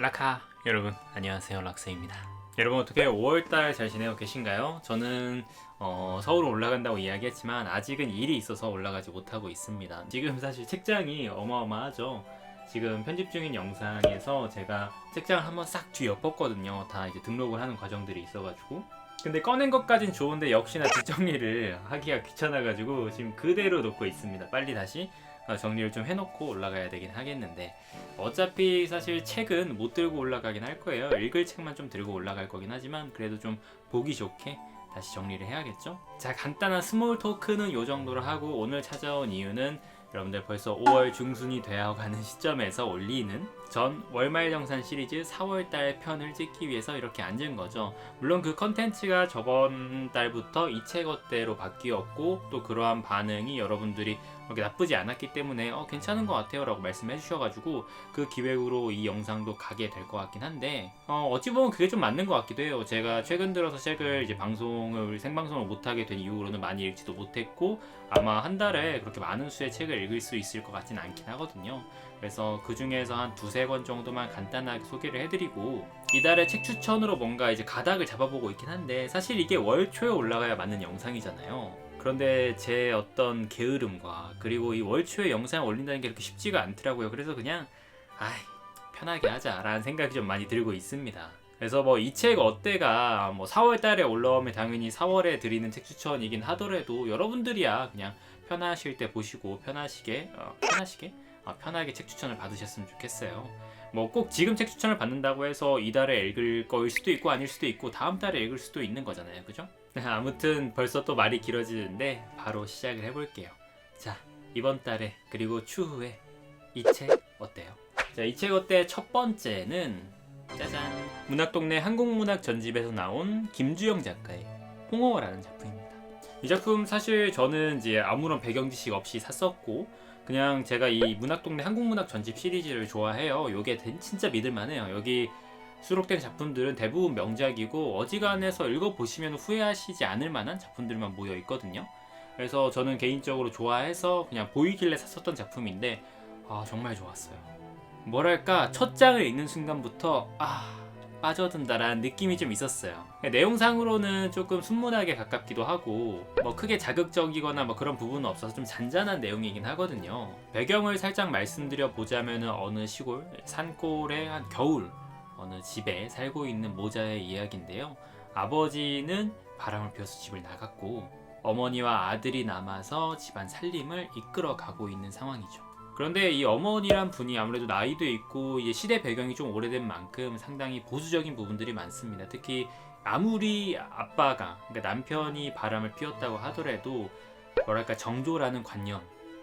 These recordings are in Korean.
라카 여러분 안녕하세요 락세입니다. 여러분 어떻게 5월달 잘 지내고 계신가요? 저는 어, 서울 올라간다고 이야기했지만 아직은 일이 있어서 올라가지 못하고 있습니다. 지금 사실 책장이 어마어마하죠. 지금 편집 중인 영상에서 제가 책장을 한번 싹 뒤엎었거든요. 다 이제 등록을 하는 과정들이 있어가지고. 근데 꺼낸 것까진 좋은데 역시나 뒷정리를 하기가 귀찮아가지고 지금 그대로 놓고 있습니다. 빨리 다시 어, 정리를 좀 해놓고 올라가야 되긴 하겠는데 어차피 사실 책은 못 들고 올라가긴 할 거예요. 읽을 책만 좀 들고 올라갈 거긴 하지만 그래도 좀 보기 좋게 다시 정리를 해야겠죠. 자 간단한 스몰 토크는 요 정도로 하고 오늘 찾아온 이유는 여러분들 벌써 5월 중순이 되어가는 시점에서 올리는 전 월말 정산 시리즈 4월달 편을 찍기 위해서 이렇게 앉은 거죠. 물론 그 컨텐츠가 저번 달부터 이체거대로 바뀌었고 또 그러한 반응이 여러분들이 그렇게 나쁘지 않았기 때문에 어, 괜찮은 것 같아요 라고 말씀해 주셔가지고 그 기획으로 이 영상도 가게 될 것 같긴 한데 어, 어찌 보면 그게 좀 맞는 것 같기도 해요. 제가 최근 들어서 책을 이제 방송을 생방송을 못하게 된 이후로는 많이 읽지도 못했고 아마 한 달에 그렇게 많은 수의 책을 읽을 수 있을 것 같진 않긴 하거든요. 그래서 그 중에서 한 두세 권 정도만 간단하게 소개를 해드리고 이달의 책 추천으로 뭔가 이제 가닥을 잡아보고 있긴 한데 사실 이게 월 초에 올라가야 맞는 영상이잖아요. 그런데 제 어떤 게으름과 그리고 이 월 초에 영상을 올린다는 게 그렇게 쉽지가 않더라고요. 그래서 그냥 아이 편하게 하자라는 생각이 좀 많이 들고 있습니다. 그래서 뭐 이 책 어때가 뭐 4월 달에 올라오면 당연히 4월에 드리는 책 추천이긴 하더라도 여러분들이야 그냥 편하실 때 보시고 편하시게 어, 편하시게 어, 편하게 책 추천을 받으셨으면 좋겠어요. 뭐 꼭 지금 책 추천을 받는다고 해서 이달에 읽을 거일 수도 있고 아닐 수도 있고 다음 달에 읽을 수도 있는 거잖아요. 그죠? 아무튼 벌써 또 말이 길어지는데 바로 시작을 해볼게요. 자, 이번 달에 그리고 추후에 이 책 어때요? 자, 이 책 어때 첫 번째는 짜잔 문학동네 한국문학 전집에서 나온 김주영 작가의 홍어라는 작품입니다. 이 작품 사실 저는 이제 아무런 배경 지식 없이 샀었고 그냥 제가 이 문학동네 한국문학 전집 시리즈를 좋아해요. 요게 진짜 믿을만해요. 여기 수록된 작품들은 대부분 명작이고 어지간해서 읽어보시면 후회하시지 않을 만한 작품들만 모여 있거든요. 그래서 저는 개인적으로 좋아해서 그냥 보이길래 샀었던 작품인데 아 정말 좋았어요. 뭐랄까 첫 장을 읽는 순간부터 아 빠져든다라는 느낌이 좀 있었어요. 내용상으로는 조금 순문학에 가깝기도 하고 뭐 크게 자극적이거나 뭐 그런 부분은 없어서 좀 잔잔한 내용이긴 하거든요. 배경을 살짝 말씀드려 보자면은 어느 시골 산골의 한 겨울 어느 집에 살고 있는 모자의 이야기인데요. 아버지는 바람을 피워서 집을 나갔고 어머니와 아들이 남아서 집안 살림을 이끌어 가고 있는 상황이죠. 그런데 이 어머니란 분이 아무래도 나이도 있고 이제 시대 배경이 좀 오래된 만큼 상당히 보수적인 부분들이 많습니다. 특히 아무리 아빠가 그러니까 남편이 바람을 피웠다고 하더라도 뭐랄까 정조라는 관념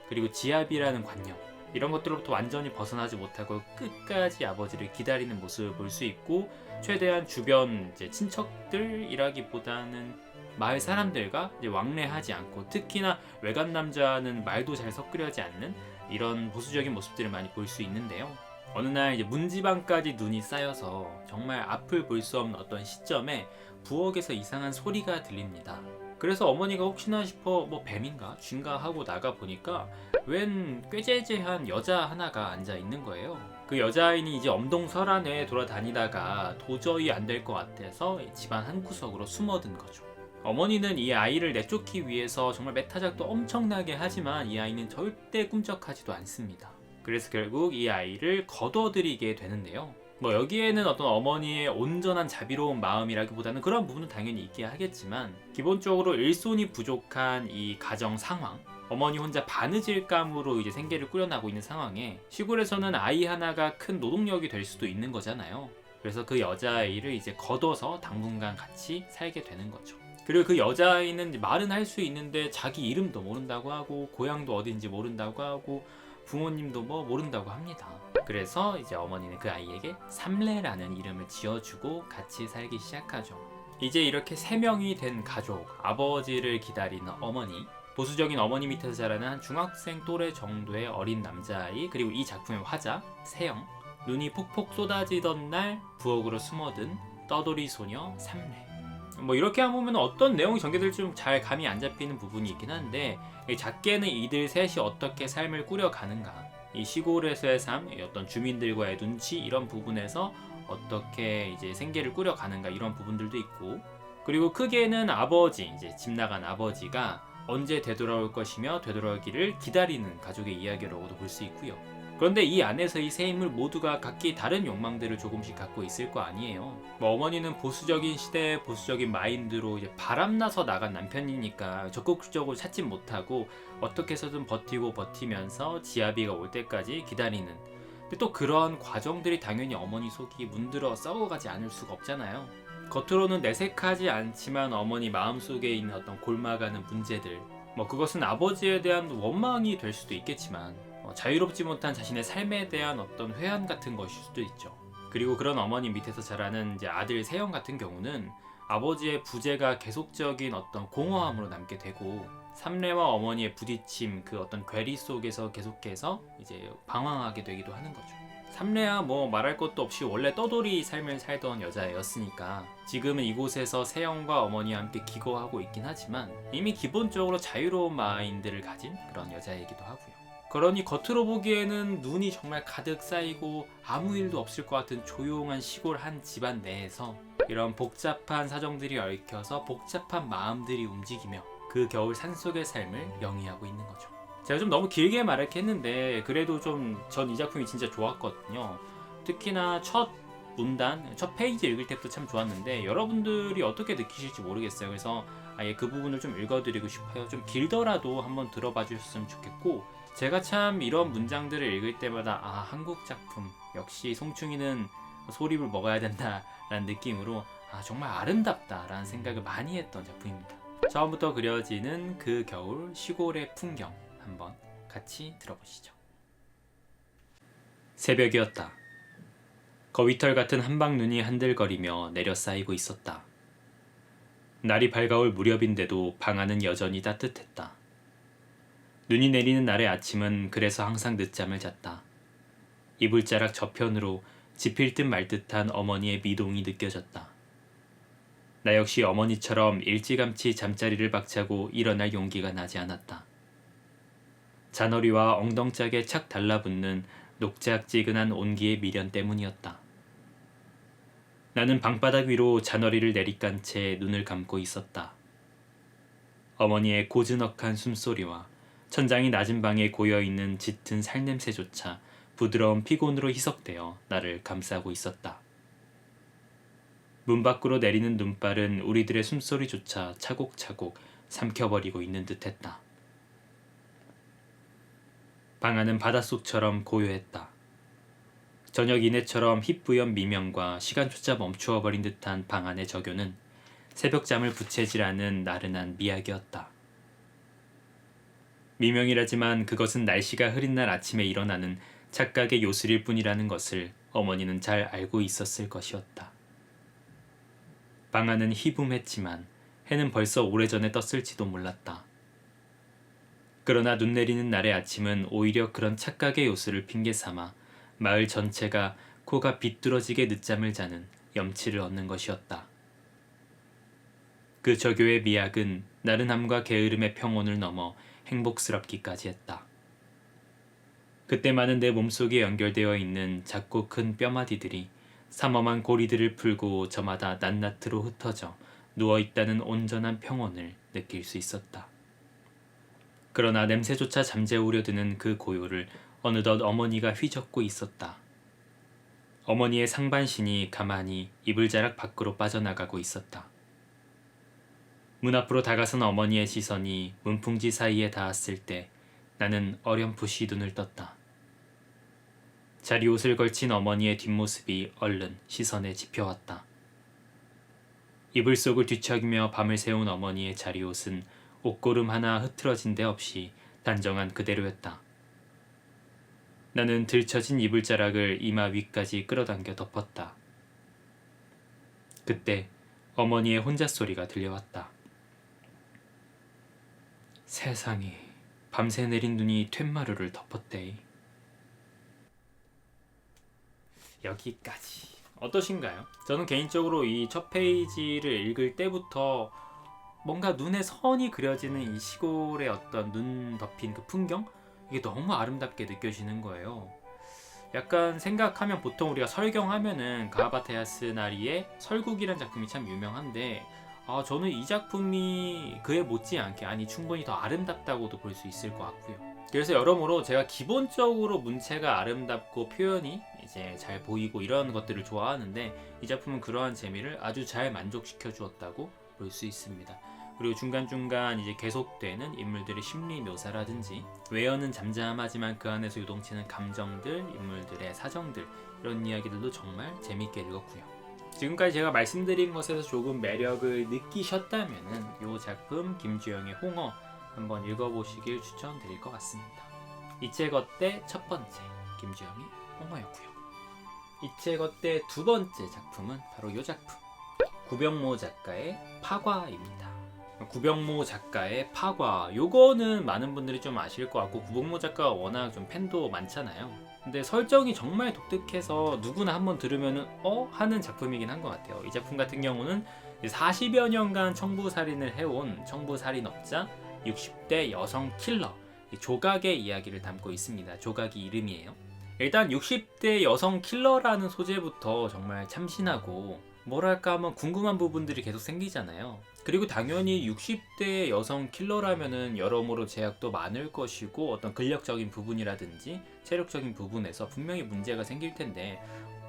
그리고 지압이라는 관념 이런 것들로부터 완전히 벗어나지 못하고 끝까지 아버지를 기다리는 모습을 볼 수 있고 최대한 주변 이제 친척들이라기보다는 마을 사람들과 이제 왕래하지 않고 특히나 외간 남자는 말도 잘 섞으려지 않는 이런 보수적인 모습들을 많이 볼 수 있는데요. 어느 날 이제 문지방까지 눈이 쌓여서 정말 앞을 볼 수 없는 어떤 시점에 부엌에서 이상한 소리가 들립니다. 그래서 어머니가 혹시나 싶어 뭐 뱀인가 쥐인가 하고 나가 보니까 웬 꾀재재한 여자 하나가 앉아 있는 거예요. 그 여자아이는 이제 엄동설안에 돌아다니다가 도저히 안 될 것 같아서 집안 한 구석으로 숨어든 거죠. 어머니는 이 아이를 내쫓기 위해서 정말 메타작도 엄청나게 하지만 이 아이는 절대 꿈쩍하지도 않습니다. 그래서 결국 이 아이를 거둬들이게 되는데요. 뭐 여기에는 어떤 어머니의 온전한 자비로운 마음이라기보다는 그런 부분은 당연히 있게 하겠지만 기본적으로 일손이 부족한 이 가정 상황 어머니 혼자 바느질감으로 이제 생계를 꾸려나고 있는 상황에 시골에서는 아이 하나가 큰 노동력이 될 수도 있는 거잖아요. 그래서 그 여자아이를 이제 걷어서 당분간 같이 살게 되는 거죠. 그리고 그 여자아이는 말은 할 수 있는데 자기 이름도 모른다고 하고 고향도 어딘지 모른다고 하고 부모님도 뭐 모른다고 합니다. 그래서 이제 어머니는 그 아이에게 삼례라는 이름을 지어주고 같이 살기 시작하죠. 이제 이렇게 세 명이 된 가족, 아버지를 기다리는 어머니, 보수적인 어머니 밑에서 자라는 한 중학생 또래 정도의 어린 남자아이, 그리고 이 작품의 화자, 세영, 눈이 폭폭 쏟아지던 날 부엌으로 숨어든 떠돌이 소녀 삼례. 뭐 이렇게 보면 어떤 내용이 전개될지 좀 잘 감이 안 잡히는 부분이 있긴 한데 작게는 이들 셋이 어떻게 삶을 꾸려가는가 이 시골에서의 삶, 이 어떤 주민들과의 눈치 이런 부분에서 어떻게 이제 생계를 꾸려가는가 이런 부분들도 있고 그리고 크게는 아버지 이제 집 나간 아버지가 언제 되돌아올 것이며 되돌아오기를 기다리는 가족의 이야기라고도 볼 수 있고요. 그런데 이 안에서 이 세 인물 모두가 각기 다른 욕망들을 조금씩 갖고 있을 거 아니에요. 뭐 어머니는 보수적인 시대, 보수적인 마인드로 이제 바람나서 나간 남편이니까 적극적으로 찾진 못하고 어떻게 해서든 버티고 버티면서 지아비가 올 때까지 기다리는. 근데 또 그런 과정들이 당연히 어머니 속이 문들어 썩어가지 않을 수가 없잖아요. 겉으로는 내색하지 않지만 어머니 마음속에 있는 어떤 골마가는 문제들 뭐 그것은 아버지에 대한 원망이 될 수도 있겠지만 어, 자유롭지 못한 자신의 삶에 대한 어떤 회한 같은 것일 수도 있죠. 그리고 그런 어머니 밑에서 자라는 이제 아들 세영 같은 경우는 아버지의 부재가 계속적인 어떤 공허함으로 남게 되고 삼례와 어머니의 부딪힘 그 어떤 괴리 속에서 계속해서 이제 방황하게 되기도 하는 거죠. 삼례야 뭐 말할 것도 없이 원래 떠돌이 삶을 살던 여자였으니까 지금은 이곳에서 세영과 어머니와 함께 기거하고 있긴 하지만 이미 기본적으로 자유로운 마인드를 가진 그런 여자이기도 하고요. 그러니 겉으로 보기에는 눈이 정말 가득 쌓이고 아무 일도 없을 것 같은 조용한 시골 한 집안 내에서 이런 복잡한 사정들이 얽혀서 복잡한 마음들이 움직이며 그 겨울 산속의 삶을 영위하고 있는 거죠. 제가 좀 너무 길게 말할게 했는데 그래도 좀 전 이 작품이 진짜 좋았거든요. 특히나 첫 문단, 첫 페이지 읽을 때부터 참 좋았는데 여러분들이 어떻게 느끼실지 모르겠어요. 그래서 아예 그 부분을 좀 읽어드리고 싶어요. 좀 길더라도 한번 들어봐 주셨으면 좋겠고 제가 참 이런 문장들을 읽을 때마다 아 한국 작품 역시 송충이는 소립을 먹어야 된다라는 느낌으로 아 정말 아름답다라는 생각을 많이 했던 작품입니다. 처음부터 그려지는 그 겨울 시골의 풍경 한번 같이 들어보시죠. 새벽이었다. 거위털 같은 한방 눈이 한들거리며 내려 쌓이고 있었다. 날이 밝아올 무렵인데도 방 안은 여전히 따뜻했다. 눈이 내리는 날의 아침은 그래서 항상 늦잠을 잤다. 이불자락 저편으로 지필 듯 말 듯한 어머니의 미동이 느껴졌다. 나 역시 어머니처럼 일찌감치 잠자리를 박차고 일어날 용기가 나지 않았다. 잔어리와 엉덩짝에 착 달라붙는 녹작지근한 온기의 미련 때문이었다. 나는 방바닥 위로 잔어리를 내리깐 채 눈을 감고 있었다. 어머니의 고즈넉한 숨소리와 천장이 낮은 방에 고여 있는 짙은 살냄새조차 부드러운 피곤으로 희석되어 나를 감싸고 있었다. 문 밖으로 내리는 눈발은 우리들의 숨소리조차 차곡차곡 삼켜버리고 있는 듯했다. 방 안은 바닷속처럼 고요했다. 저녁 이내처럼 희뿌연 미명과 시간조차 멈추어버린 듯한 방 안의 적요는 새벽잠을 부채질하는 나른한 미학이었다. 미명이라지만 그것은 날씨가 흐린 날 아침에 일어나는 착각의 요술일 뿐이라는 것을 어머니는 잘 알고 있었을 것이었다. 방 안은 희붐했지만 해는 벌써 오래전에 떴을지도 몰랐다. 그러나 눈 내리는 날의 아침은 오히려 그런 착각의 요술을 핑계 삼아 마을 전체가 코가 비뚤어지게 늦잠을 자는 염치를 얻는 것이었다. 그 저교의 미학은 나른함과 게으름의 평온을 넘어 행복스럽기까지 했다. 그때만은 내 몸속에 연결되어 있는 작고 큰 뼈마디들이 삼엄한 고리들을 풀고 저마다 낱낱으로 흩어져 누워있다는 온전한 평온을 느낄 수 있었다. 그러나 냄새조차 잠재우려 드는 그 고요를 어느덧 어머니가 휘젓고 있었다. 어머니의 상반신이 가만히 이불자락 밖으로 빠져나가고 있었다. 문 앞으로 다가선 어머니의 시선이 문풍지 사이에 닿았을 때 나는 어렴풋이 눈을 떴다. 자리 옷을 걸친 어머니의 뒷모습이 얼른 시선에 집혀왔다. 이불 속을 뒤척이며 밤을 새운 어머니의 자리 옷은 옷고름 하나 흐트러진 데 없이 단정한 그대로였다. 나는 들쳐진 이불 자락을 이마 위까지 끌어당겨 덮었다. 그때 어머니의 혼잣 소리가 들려왔다. 세상이 밤새 내린 눈이 툇마루를 덮었대. 여기까지 어떠신가요? 저는 개인적으로 이 첫 페이지를 읽을 때부터 뭔가 눈에 선이 그려지는 이 시골의 어떤 눈 덮인 그 풍경 이게 너무 아름답게 느껴지는 거예요. 약간 생각하면 보통 우리가 설경하면은 가하바타 야스나리의 설국이란 작품이 참 유명한데 아, 저는 이 작품이 그에 못지않게 아니 충분히 더 아름답다고도 볼 수 있을 것 같고요. 그래서 여러모로 제가 기본적으로 문체가 아름답고 표현이 이제 잘 보이고 이런 것들을 좋아하는데 이 작품은 그러한 재미를 아주 잘 만족시켜 주었다고 볼 수 있습니다. 그리고 중간중간 이제 계속되는 인물들의 심리 묘사라든지 외연은 잠잠하지만 그 안에서 요동치는 감정들, 인물들의 사정들 이런 이야기들도 정말 재밌게 읽었고요. 지금까지 제가 말씀드린 것에서 조금 매력을 느끼셨다면은 이 작품 김주영의 홍어 한번 읽어보시길 추천드릴 것 같습니다. 이채거 때 첫 번째 김주영의 홍어였고요. 이채거 때 두 번째 작품은 바로 이 작품 구병모 작가의 파과입니다. 구병모 작가의 파과 요거는 많은 분들이 좀 아실 것 같고 구병모 작가가 워낙 좀 팬도 많잖아요. 근데 설정이 정말 독특해서 누구나 한번 들으면은 어 하는 작품이긴 한 것 같아요. 이 작품 같은 경우는 40여 년간 청부살인을 해온 청부살인업자 60대 여성 킬러 이 조각의 이야기를 담고 있습니다. 조각이 이름이에요. 일단 60대 여성 킬러라는 소재부터 정말 참신하고 뭐랄까 하면 궁금한 부분들이 계속 생기잖아요. 그리고 당연히 60대 여성 킬러라면은 여러모로 제약도 많을 것이고 어떤 근력적인 부분이라든지 체력적인 부분에서 분명히 문제가 생길 텐데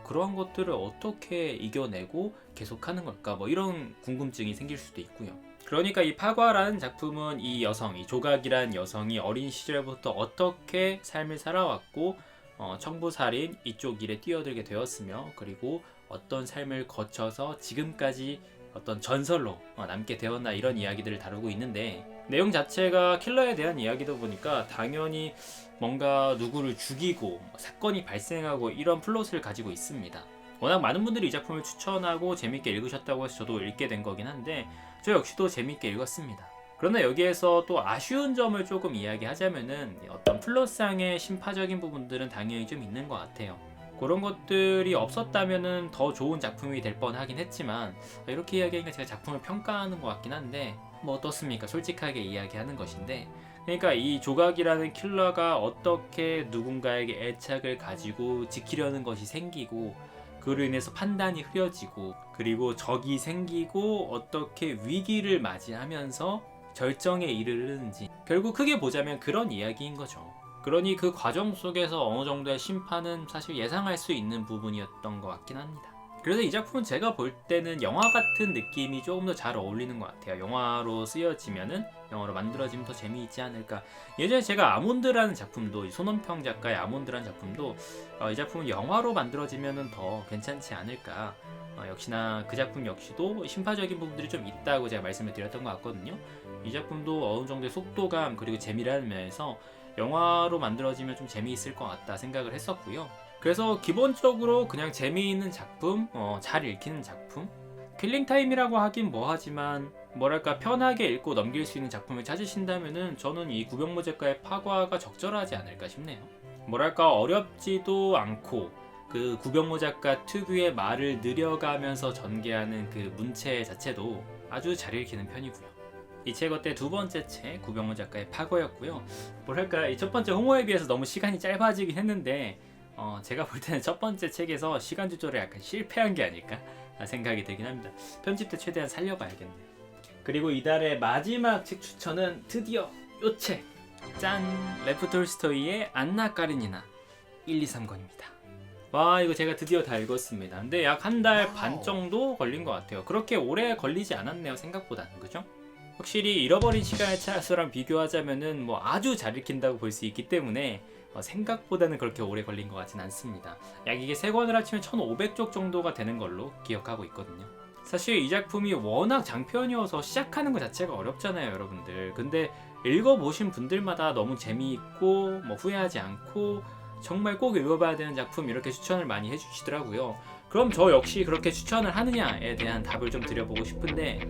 그러한 것들을 어떻게 이겨내고 계속하는 걸까 뭐 이런 궁금증이 생길 수도 있고요. 그러니까 이 파과라는 작품은 이 여성, 이 조각이란 여성이 어린 시절부터 어떻게 삶을 살아왔고 어, 청부살인 이쪽 일에 뛰어들게 되었으며 그리고 어떤 삶을 거쳐서 지금까지 어떤 전설로 어, 남게 되었나 이런 이야기들을 다루고 있는데 내용 자체가 킬러에 대한 이야기다 보니까 당연히 뭔가 누구를 죽이고 사건이 발생하고 이런 플롯을 가지고 있습니다. 워낙 많은 분들이 이 작품을 추천하고 재밌게 읽으셨다고 해서 저도 읽게 된 거긴 한데 저 역시도 재밌게 읽었습니다. 그러나 여기에서 또 아쉬운 점을 조금 이야기하자면은 어떤 플롯상의 심파적인 부분들은 당연히 좀 있는 것 같아요. 그런 것들이 없었다면은 더 좋은 작품이 될 뻔하긴 했지만 이렇게 이야기하니까 제가 작품을 평가하는 것 같긴 한데 뭐 어떻습니까? 솔직하게 이야기하는 것인데 그러니까 이 조각이라는 킬러가 어떻게 누군가에게 애착을 가지고 지키려는 것이 생기고 그로 인해서 판단이 흐려지고 그리고 적이 생기고 어떻게 위기를 맞이하면서 절정에 이르르는지 결국 크게 보자면 그런 이야기인 거죠. 그러니 그 과정 속에서 어느 정도의 심판은 사실 예상할 수 있는 부분이었던 것 같긴 합니다. 그래서 이 작품은 제가 볼 때는 영화 같은 느낌이 조금 더 잘 어울리는 것 같아요. 영화로 쓰여지면은 영화로 만들어지면 더 재미있지 않을까. 예전에 제가 아몬드라는 작품도 손원평 작가의 아몬드라는 작품도 어, 이 작품은 영화로 만들어지면은 더 괜찮지 않을까. 어, 역시나 그 작품 역시도 심파적인 부분들이 좀 있다고 제가 말씀을 드렸던 것 같거든요. 이 작품도 어느 정도의 속도감 그리고 재미라는 면에서 영화로 만들어지면 좀 재미있을 것 같다 생각을 했었고요. 그래서 기본적으로 그냥 재미있는 작품, 어, 잘 읽히는 작품, 킬링 타임이라고 하긴 뭐하지만 뭐랄까 편하게 읽고 넘길 수 있는 작품을 찾으신다면은 저는 이 구병모 작가의 파과가 적절하지 않을까 싶네요. 뭐랄까 어렵지도 않고 그 구병모 작가 특유의 말을 느려가면서 전개하는 그 문체 자체도 아주 잘 읽히는 편이고요. 이 책 어때 두 번째 책 구병모 작가의 파고였고요. 뭐랄까 이 첫 번째 홍어에 비해서 너무 시간이 짧아지긴 했는데 어, 제가 볼 때는 첫 번째 책에서 시간 조절에 약간 실패한 게 아닐까 생각이 들긴 합니다. 편집 때 최대한 살려봐야겠네요. 그리고 이달의 마지막 책 추천은 드디어 요 책! 짠! 레프 톨스토이의 안나 까르니나 1, 2, 3권입니다. 와 이거 제가 드디어 다 읽었습니다. 근데 약 한 달 반 정도 걸린 것 같아요. 그렇게 오래 걸리지 않았네요 생각보다는 그죠? 확실히 잃어버린 시간의 차수랑 비교하자면은 뭐 아주 잘 읽힌다고 볼 수 있기 때문에 어, 생각보다는 그렇게 오래 걸린 것 같진 않습니다. 약 이게 세 권을 합치면 1,500쪽 정도가 되는 걸로 기억하고 있거든요. 사실 이 작품이 워낙 장편이어서 시작하는 것 자체가 어렵잖아요, 여러분들. 근데 읽어보신 분들마다 너무 재미있고 뭐 후회하지 않고 정말 꼭 읽어봐야 되는 작품 이렇게 추천을 많이 해주시더라고요. 그럼 저 역시 그렇게 추천을 하느냐에 대한 답을 좀 드려보고 싶은데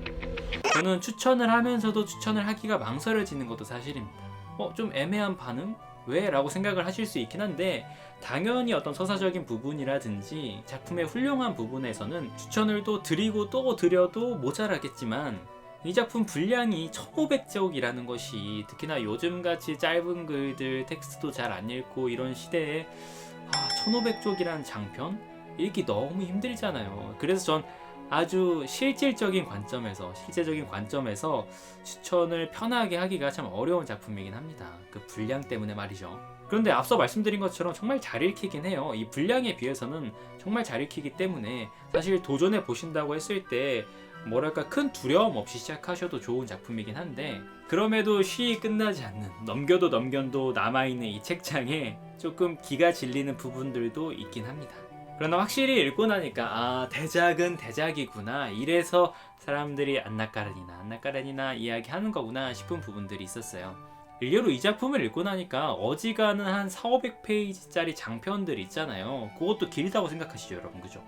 저는 추천을 하면서도 추천을 하기가 망설여지는 것도 사실입니다. 어, 좀 애매한 반응? 왜? 라고 생각을 하실 수 있긴 한데 당연히 어떤 서사적인 부분이라든지 작품의 훌륭한 부분에서는 추천을 또 드리고 또 드려도 모자라겠지만 이 작품 분량이 1500쪽이라는 것이 특히나 요즘같이 짧은 글들 텍스트도 잘 안 읽고 이런 시대에 아, 1500쪽이라는 장편 읽기 너무 힘들잖아요. 그래서 전 아주 실질적인 관점에서 실제적인 관점에서 추천을 편하게 하기가 참 어려운 작품이긴 합니다. 그 분량 때문에 말이죠. 그런데 앞서 말씀드린 것처럼 정말 잘 읽히긴 해요. 이 분량에 비해서는 정말 잘 읽히기 때문에 사실 도전해 보신다고 했을 때 뭐랄까 큰 두려움 없이 시작하셔도 좋은 작품이긴 한데 그럼에도 쉬이 끝나지 않는 넘겨도 넘겨도 남아있는 이 책장에 조금 기가 질리는 부분들도 있긴 합니다. 그러나 확실히 읽고 나니까 아 대작은 대작이구나 이래서 사람들이 안나까렌이나 안나까렌이나 이야기하는 거구나 싶은 부분들이 있었어요. 일례로 이 작품을 읽고 나니까 어지간한 한 4, 500페이지짜리 장편들 있잖아요. 그것도 길다고 생각하시죠, 여러분, 그죠?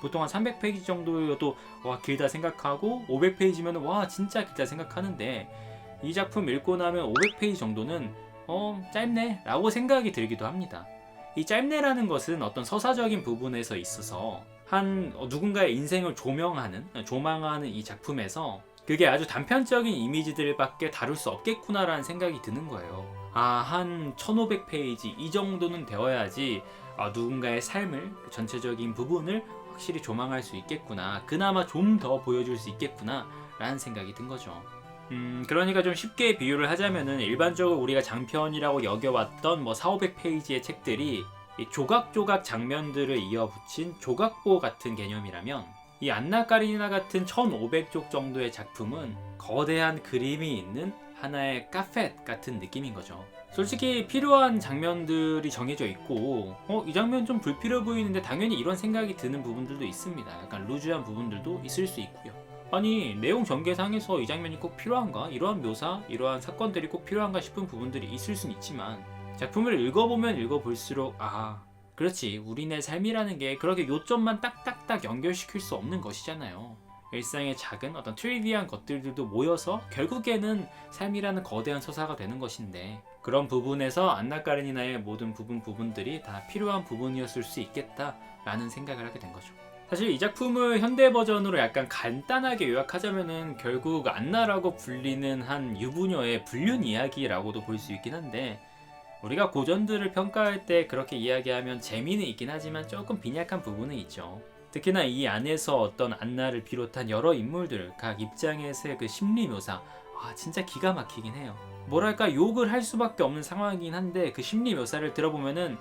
보통 한 300페이지 정도여도 와 길다 생각하고 500페이지면 와 진짜 길다 생각하는데 이 작품 읽고 나면 500페이지 정도는 어 짧네 라고 생각이 들기도 합니다. 이 짧네라는 것은 어떤 서사적인 부분에서 있어서 한 어, 누군가의 인생을 조명하는 조망하는 이 작품에서 그게 아주 단편적인 이미지들밖에 다룰 수 없겠구나라는 생각이 드는 거예요. 아, 한 1500페이지 이 정도는 되어야지 아, 누군가의 삶을 그 전체적인 부분을 확실히 조망할 수 있겠구나. 그나마 좀 더 보여줄 수 있겠구나. 라는 생각이 든 거죠. 음, 그러니까 좀 쉽게 비유를 하자면은 일반적으로 우리가 장편이라고 여겨왔던 뭐 4, 500페이지의 책들이 이 조각조각 장면들을 이어붙인 조각보 같은 개념이라면 이 안나 까리나 같은 1500쪽 정도의 작품은 거대한 그림이 있는 하나의 카페 같은 느낌인 거죠. 솔직히 필요한 장면들이 정해져 있고 어, 이 장면 좀 불필요해 보이는데 당연히 이런 생각이 드는 부분들도 있습니다. 약간 루즈한 부분들도 있을 수 있고요. 아니 내용 전개상에서 이 장면이 꼭 필요한가? 이러한 묘사, 이러한 사건들이 꼭 필요한가 싶은 부분들이 있을 수는 있지만 작품을 읽어보면 읽어볼수록 아 그렇지 우리네 삶이라는 게 그렇게 요점만 딱딱딱 연결시킬 수 없는 것이잖아요. 일상의 작은 어떤 트리비한 것들도 모여서 결국에는 삶이라는 거대한 서사가 되는 것인데 그런 부분에서 안나까르니나의 모든 부분 부분들이 다 필요한 부분이었을 수 있겠다라는 생각을 하게 된 거죠. 사실 이 작품을 현대 버전으로 약간 간단하게 요약하자면은 결국 안나라고 불리는 한 유부녀의 불륜 이야기라고도 볼 수 있긴 한데 우리가 고전들을 평가할 때 그렇게 이야기하면 재미는 있긴 하지만 조금 빈약한 부분은 있죠. 특히나 이 안에서 어떤 안나를 비롯한 여러 인물들 각 입장에서의 그 심리 묘사 아 진짜 기가 막히긴 해요. 뭐랄까 욕을 할 수밖에 없는 상황이긴 한데 그 심리 묘사를 들어보면은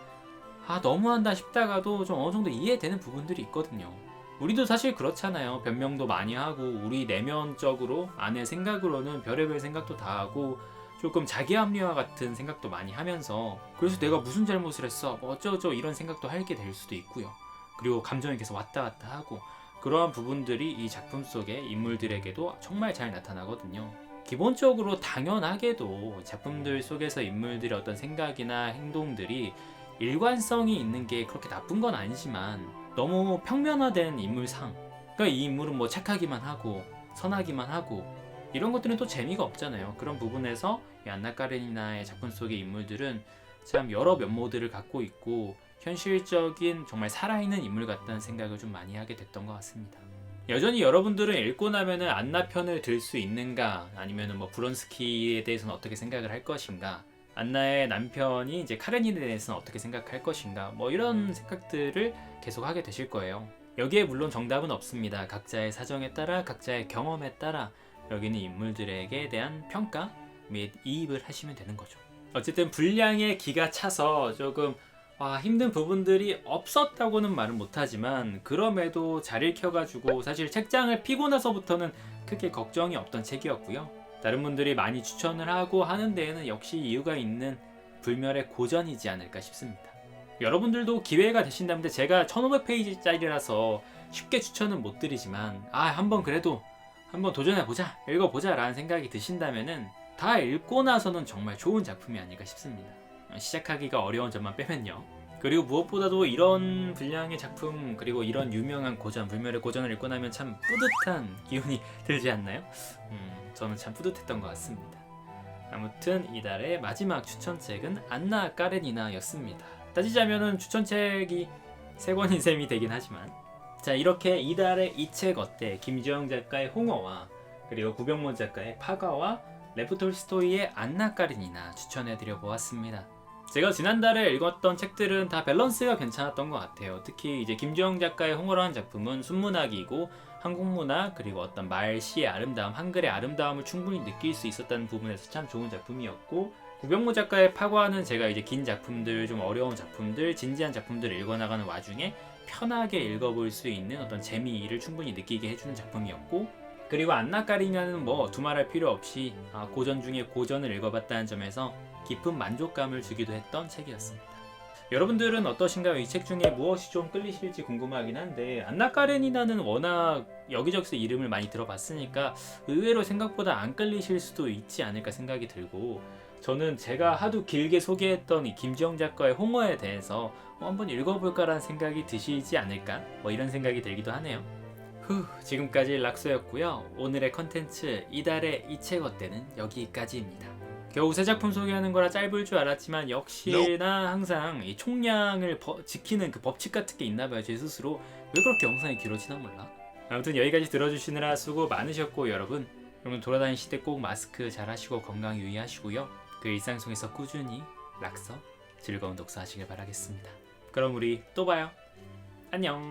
아 너무한다 싶다가도 좀 어느 정도 이해되는 부분들이 있거든요. 우리도 사실 그렇잖아요. 변명도 많이 하고 우리 내면적으로 안의 생각으로는 별의별 생각도 다 하고 조금 자기 합리화 같은 생각도 많이 하면서 그래서 내가 무슨 잘못을 했어 뭐 어쩌저 이런 생각도 하게 될 수도 있고요. 그리고 감정이 계속 왔다 갔다 하고 그러한 부분들이 이 작품 속의 인물들에게도 정말 잘 나타나거든요. 기본적으로 당연하게도 작품들 속에서 인물들의 어떤 생각이나 행동들이 일관성이 있는 게 그렇게 나쁜 건 아니지만 너무 평면화된 인물상 그러니까 이 인물은 뭐 착하기만 하고 선하기만 하고 이런 것들은 또 재미가 없잖아요. 그런 부분에서 이 안나 까레니나의 작품 속의 인물들은 참 여러 면모들을 갖고 있고 현실적인 정말 살아있는 인물 같다는 생각을 좀 많이 하게 됐던 것 같습니다. 여전히 여러분들은 읽고 나면은 안나 편을 들 수 있는가 아니면은 뭐 브론스키에 대해서는 어떻게 생각을 할 것인가 안나의 남편이 이제 카레닌에 대해서는 어떻게 생각할 것인가 뭐 이런 생각들을 계속 하게 되실 거예요. 여기에 물론 정답은 없습니다. 각자의 사정에 따라 각자의 경험에 따라 여기는 인물들에게 대한 평가 및 이입을 하시면 되는 거죠. 어쨌든 분량의 기가 차서 조금 와, 힘든 부분들이 없었다고는 말은 못하지만 그럼에도 잘 읽혀가지고 사실 책장을 피고 나서부터는 크게 걱정이 없던 책이었고요. 다른 분들이 많이 추천을 하고 하는 데에는 역시 이유가 있는 불멸의 고전이지 않을까 싶습니다. 여러분들도 기회가 되신다면 제가 1500페이지짜리라서 쉽게 추천은 못 드리지만 아 한번 그래도 한번 도전해보자 읽어보자 라는 생각이 드신다면은 다 읽고 나서는 정말 좋은 작품이 아닐까 싶습니다. 시작하기가 어려운 점만 빼면요. 그리고 무엇보다도 이런 분량의 작품 그리고 이런 유명한 고전 불멸의 고전을 읽고 나면 참 뿌듯한 기운이 들지 않나요? 음, 저는 참 뿌듯했던 것 같습니다. 아무튼 이달의 마지막 추천책은 안나 까레니나였습니다. 따지자면은 추천책이 세 권인 셈이 되긴 하지만 자 이렇게 이달의 이 책 어때 김지영 작가의 홍어와 그리고 구병모 작가의 파가와 레프 톨스토이의 안나 까린이나 추천해드려 보았습니다. 제가 지난달에 읽었던 책들은 다 밸런스가 괜찮았던 것 같아요. 특히 이제 김주영 작가의 홍어라는 작품은 순문학이고 한국 문화 그리고 어떤 말, 시의 아름다움, 한글의 아름다움을 충분히 느낄 수 있었다는 부분에서 참 좋은 작품이었고 구병모 작가의 파과는 제가 이제 긴 작품들, 좀 어려운 작품들, 진지한 작품들을 읽어나가는 와중에 편하게 읽어볼 수 있는 어떤 재미를 충분히 느끼게 해주는 작품이었고 그리고 안나 까리냐는 뭐 두말할 필요 없이 아, 고전 중에 고전을 읽어봤다는 점에서 깊은 만족감을 주기도 했던 책이었습니다. 여러분들은 어떠신가요? 이 책 중에 무엇이 좀 끌리실지 궁금하긴 한데 안나 까레니나는 워낙 여기저기서 이름을 많이 들어봤으니까 의외로 생각보다 안 끌리실 수도 있지 않을까 생각이 들고 저는 제가 하도 길게 소개했던 이 김지영 작가의 홍어에 대해서 어, 한번 읽어볼까라는 생각이 드시지 않을까 뭐 이런 생각이 들기도 하네요. 후 지금까지 락소였고요. 오늘의 컨텐츠 이달의 이 책 어때는 여기까지입니다. 겨우 새 작품 소개하는 거라 짧을 줄 알았지만 역시나 항상 이 총량을 버- 지키는 그 법칙 같은 게 있나 봐요 제 스스로. 왜 그렇게 영상이 길어지나 몰라. 아무튼 여기까지 들어주시느라 수고 많으셨고 여러분. 여러분 돌아다니실 때 꼭 마스크 잘 하시고 건강 유의하시고요. 그 일상 속에서 꾸준히 락서 즐거운 독서 하시길 바라겠습니다. 그럼 우리 또 봐요. 안녕